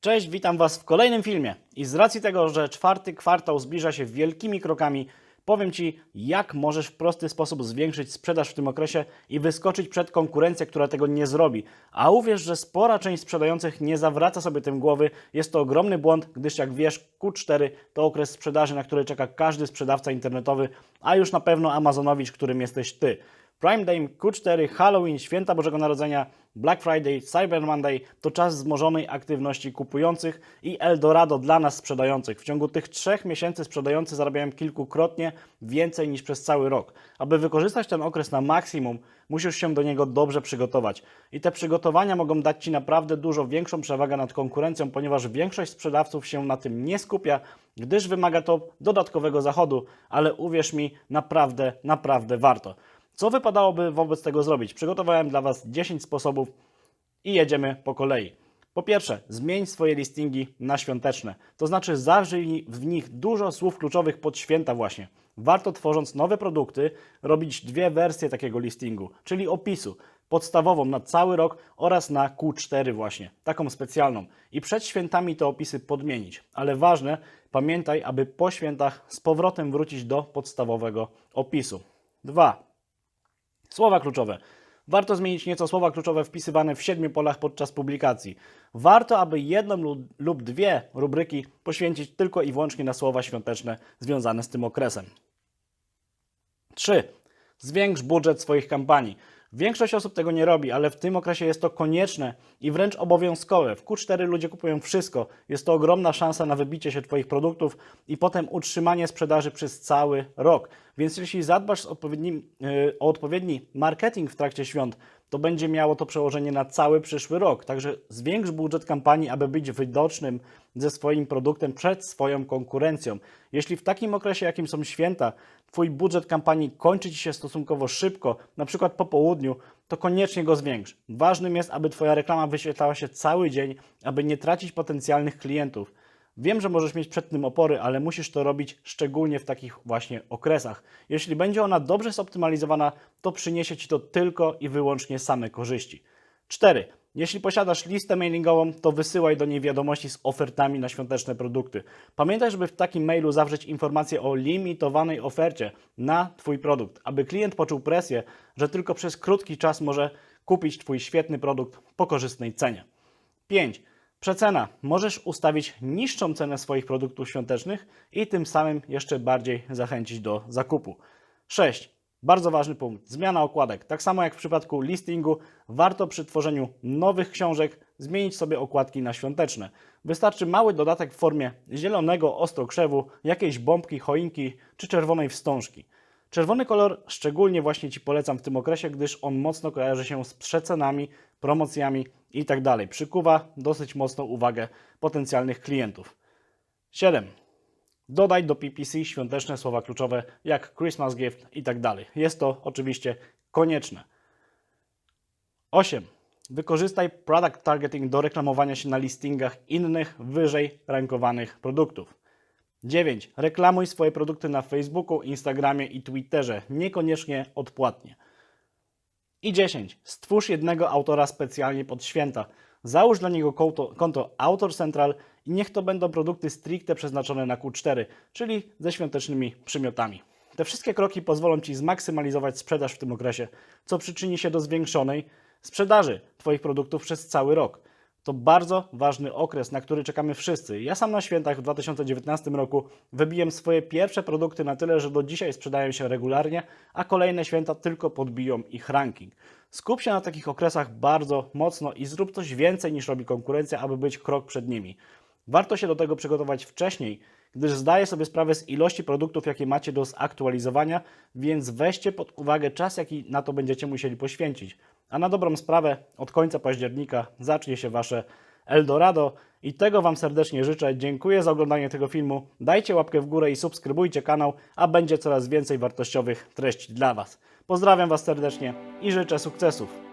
Cześć, witam Was w kolejnym filmie. I z racji tego, że czwarty kwartał zbliża się wielkimi krokami, powiem Ci, jak możesz w prosty sposób zwiększyć sprzedaż w tym okresie i wyskoczyć przed konkurencję, która tego nie zrobi. A uwierz, że spora część sprzedających nie zawraca sobie tym głowy. Jest to ogromny błąd, gdyż jak wiesz, Q4 to okres sprzedaży, na który czeka każdy sprzedawca internetowy, a już na pewno Amazonowicz, którym jesteś Ty. Prime Day, Q4, Halloween, Święta Bożego Narodzenia, Black Friday, Cyber Monday to czas wzmożonej aktywności kupujących i Eldorado dla nas sprzedających. W ciągu tych trzech miesięcy sprzedający zarabiają kilkukrotnie więcej niż przez cały rok. Aby wykorzystać ten okres na maksimum, musisz się do niego dobrze przygotować. I te przygotowania mogą dać Ci naprawdę dużo większą przewagę nad konkurencją, ponieważ większość sprzedawców się na tym nie skupia, gdyż wymaga to dodatkowego zachodu, ale uwierz mi, naprawdę, naprawdę warto. Co wypadałoby wobec tego zrobić? Przygotowałem dla Was 10 sposobów i jedziemy po kolei. Po pierwsze, zmień swoje listingi na świąteczne. To znaczy zawrzyj w nich dużo słów kluczowych pod święta właśnie. Warto tworząc nowe produkty robić dwie wersje takiego listingu, czyli opisu. Podstawową na cały rok oraz na Q4 właśnie, taką specjalną. I przed świętami te opisy podmienić. Ale ważne, pamiętaj, aby po świętach z powrotem wrócić do podstawowego opisu. 2. Słowa kluczowe. Warto zmienić nieco słowa kluczowe wpisywane w siedmiu polach podczas publikacji. Warto, aby jedną lub- dwie rubryki poświęcić tylko i wyłącznie na słowa świąteczne związane z tym okresem. 3. Zwiększ budżet swoich kampanii. Większość osób tego nie robi, ale w tym okresie jest to konieczne i wręcz obowiązkowe. W Q4 ludzie kupują wszystko. Jest to ogromna szansa na wybicie się Twoich produktów i potem utrzymanie sprzedaży przez cały rok. Więc jeśli zadbasz yy, o odpowiedni marketing w trakcie świąt, to będzie miało to przełożenie na cały przyszły rok. Także zwiększ budżet kampanii, aby być widocznym ze swoim produktem przed swoją konkurencją. Jeśli w takim okresie, jakim są święta, Twój budżet kampanii kończy Ci się stosunkowo szybko, na przykład po południu, to koniecznie go zwiększ. Ważnym jest, aby Twoja reklama wyświetlała się cały dzień, aby nie tracić potencjalnych klientów. Wiem, że możesz mieć przed tym opory, ale musisz to robić szczególnie w takich właśnie okresach. Jeśli będzie ona dobrze zoptymalizowana, to przyniesie Ci to tylko i wyłącznie same korzyści. 4. Jeśli posiadasz listę mailingową, to wysyłaj do niej wiadomości z ofertami na świąteczne produkty. Pamiętaj, żeby w takim mailu zawrzeć informację o limitowanej ofercie na Twój produkt, aby klient poczuł presję, że tylko przez krótki czas może kupić Twój świetny produkt po korzystnej cenie. 5. Przecena. Możesz ustawić niższą cenę swoich produktów świątecznych i tym samym jeszcze bardziej zachęcić do zakupu. 6. Bardzo ważny punkt. Zmiana okładek. Tak samo jak w przypadku listingu, warto przy tworzeniu nowych książek zmienić sobie okładki na świąteczne. Wystarczy mały dodatek w formie zielonego ostrokrzewu, jakiejś bombki, choinki czy czerwonej wstążki. Czerwony kolor szczególnie właśnie Ci polecam w tym okresie, gdyż on mocno kojarzy się z przecenami, promocjami itd. Przykuwa dosyć mocno uwagę potencjalnych klientów. 7. Dodaj do PPC świąteczne słowa kluczowe jak Christmas gift i tak. Jest to oczywiście konieczne. 8. Wykorzystaj product targeting do reklamowania się na listingach innych wyżej rankowanych produktów. 9. Reklamuj swoje produkty na Facebooku, Instagramie i Twitterze, niekoniecznie odpłatnie. I 10. Stwórz jednego autora specjalnie pod święta. Załóż dla niego konto, konto Autor Central i niech to będą produkty stricte przeznaczone na Q4, czyli ze świątecznymi przymiotami. Te wszystkie kroki pozwolą Ci zmaksymalizować sprzedaż w tym okresie, co przyczyni się do zwiększonej sprzedaży Twoich produktów przez cały rok. To bardzo ważny okres, na który czekamy wszyscy. Ja sam na świętach w 2019 roku wybiłem swoje pierwsze produkty na tyle, że do dzisiaj sprzedają się regularnie, a kolejne święta tylko podbiją ich ranking. Skup się na takich okresach bardzo mocno i zrób coś więcej niż robi konkurencja, aby być krok przed nimi. Warto się do tego przygotować wcześniej, gdyż zdaję sobie sprawę z ilości produktów, jakie macie do zaktualizowania, więc weźcie pod uwagę czas, jaki na to będziecie musieli poświęcić. A na dobrą sprawę, od końca października zacznie się Wasze Eldorado i tego Wam serdecznie życzę. Dziękuję za oglądanie tego filmu. Dajcie łapkę w górę i subskrybujcie kanał, a będzie coraz więcej wartościowych treści dla Was. Pozdrawiam Was serdecznie i życzę sukcesów.